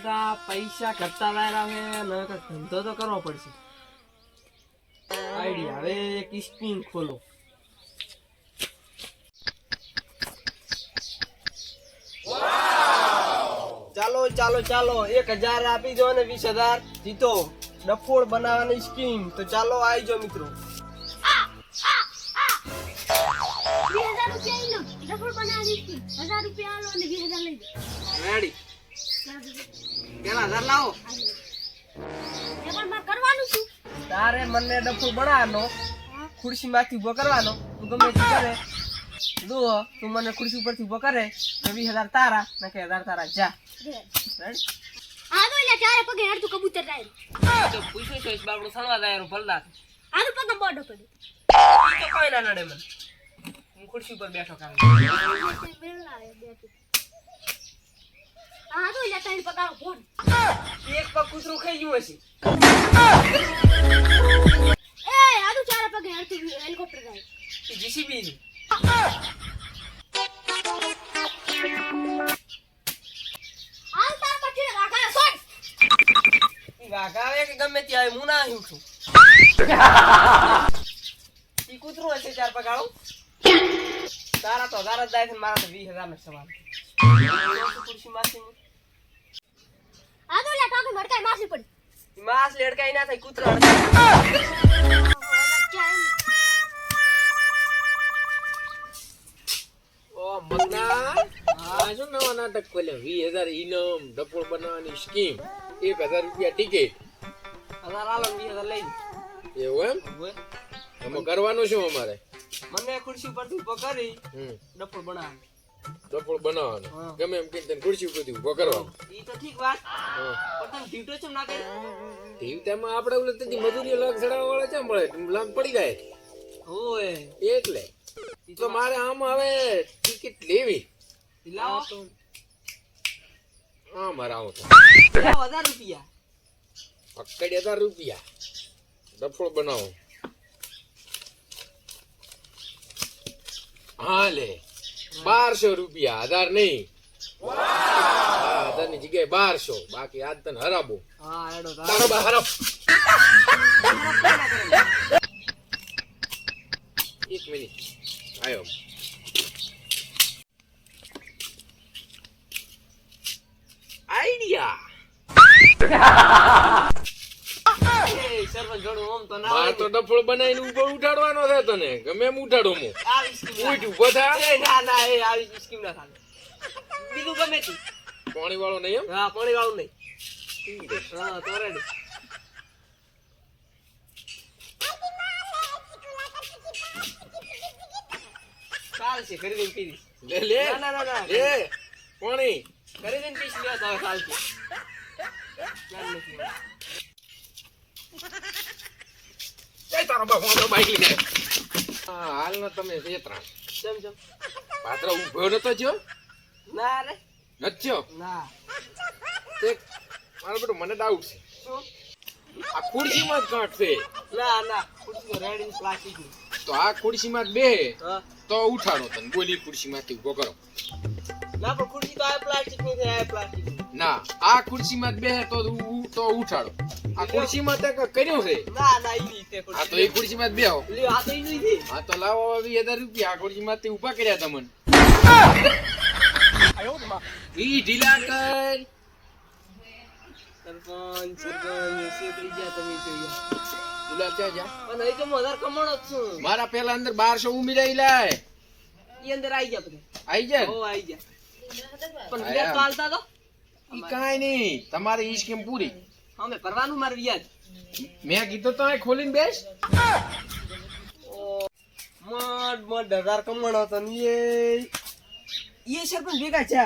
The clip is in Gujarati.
પૈસા કરતા લાયરા ને ધંધો તો કરવો પડશે. આઈડિયા હવે એક સ્કીમ ખોલો. ચાલો ચાલો ચાલો એક હજાર આપી દો અને વીસ હજાર. જીતો. ડફોળ બનાવવાની સ્કીમ. તો ચાલો આવી જો મિત્રો રૂપિયા ઈ લો. ડફોડ બનાવી હજાર રૂપિયા આલો અને વીસ હજાર લઈ જાઓ રેડી પેલા ઘર લાવો. એ પણ મારે કરવાનું શું? તારે મને ડફો બનાવવાનો ખુરશી માંથી ઊભો કરવાનો. તું ગમે તે કરે. જુઓ તું મને ખુરશી ઉપરથી ઊભો કરે. તો વીસ હજાર તારા ને કે હજાર તારા જા. રેડી આ એટલે ચારે પગે હેડતું કબૂતર થાય. તો પૂછો છો ઇસ બાબડો સણવા જાય ભલદાર આનું પગે મોઢો પડે તો કોઈ ના નડે મને. હું ખુરશી ઉપર બેઠો કામ આ તો એટલે ત્રણ પગારો ફોન એક પગ કૂતરું ખાઈ ગયું હશે. એ આ તો ચારે પગે હેડતું હેલિકોપ્ટર જાય જીસીબી ની. હાલ તાર પછી રાખા સોન વાઘ આવે કે ગમે ત્યાં આવે, હું ના આવ્યું છું ઈ કૂતરું હશે ચાર પગાળું તારા તો હજાર જ જાય છે મારા વીસ હજાર નો સવાલ લઈ એવું એમ લો. એમાં કરવાનું શું અમારે મને ખુરશી પરથી હમ ડફોડ બનાવ ડપોળ બનાવવાનો. હા. ગમે એમ કઈ તને ખુરશી ઉપરથી ઊભો કરવાનો. ઈ તો ઠીક વાત પણ તમે ડ્યુટો ચમ ના કરે ટીવીમાં આપણે ઓલે તેથી મજૂરી લાગ ચડાવવા વાળા ચમ પડે? લાગ પડી જાય. ઓય. એટલે. તો મારે આમ હવે ટિકિટ લેવી. લાવો. હા મારા આવો તો. હજાર રૂપિયા. પકડી હજાર રૂપિયા. ડફોળ બનાવો. હા લે. બારસો રૂપિયા આધાર નહીં. હજારની જગ્યાએ બારસો. બાકી આજ તને હરાબો. હરાબ. એક મિનિટ. આવ્યો આઈડિયા. ઓમ તો ના માર તો ડફોળ બનાવીને ઉપર ઉઠાડવાનો છે તને ગમે એમ ઉઠાડો હું આવી સ્કીમ ઉઠ ઊભો થા. એ ના ના એ આવી સ્કીમ ના થાય. બીજું ગમે તે પાણી વાળો નહીં એમ? હા પાણી વાળું નહીં. હા તો રેડી. ચાલશે કરી દઈ પી લે લે. ના ના ના લે પાણી. કરી દઈને પીશ લે તો ચાલશે ના નથી એ તારો બાપ બાઈક લઈને હા ન તમે છે ત્રણ કેમ છો? પાત્ર ઊભો નતો જો ના રે. નચ્યો ના. તે મારો બેટો મને ડાઉટ છે. શું? આ ખુરશીમાં જ ગાંઠ છે. ના ના. ખુરશી રેડી પ્લાસ્ટિક તો આ ખુરશીમાં જ બે. હા. તો ઉઠાડો તને. બોલી ખુરશીમાંથી ઊભો કરો. ના પણ ખુરશી તો આ પ્લાસ્ટિકની છે આ પ્લાસ્ટિક ની આ ખુરશીમાં જ બે તો તો ઉઠાડો આ ખુરશીમાં તે કર્યું છે. ના ના ઈ રીતે આ તો એ ખુરશીમાં જ બેહો. લ્યો આ તો ઈ નથી હા તો લાવો વીસ રૂપિયા. આ ખુરશીમાંથી ઊભા કર્યા તમને. ઈ ઢીલા કર. સરપંચ સરપંચ શેતરી ગયા તમે જોઈએ ઢીલા ક્યાં જા. પણ અહીં તો વધારે કમાણો છું. મારા પેલા અંદર બારસો ઉમેરાઈ લાય. ઈ અંદર આવી ગયા બધા. આઈ જાય આઈ આવી ગયા પણ આયા. વ્યાજ તો. ઈ કાંઈ નહીં. તમારી ઈ સ્કીમ પૂરી? અમે ભરવાનું મારે વ્યાજ. મેં કીધું તો ખોલીને બેસ. મડ મડ હજાર કમાણો હતો ને એ. એ સરપંચ ભેગા છે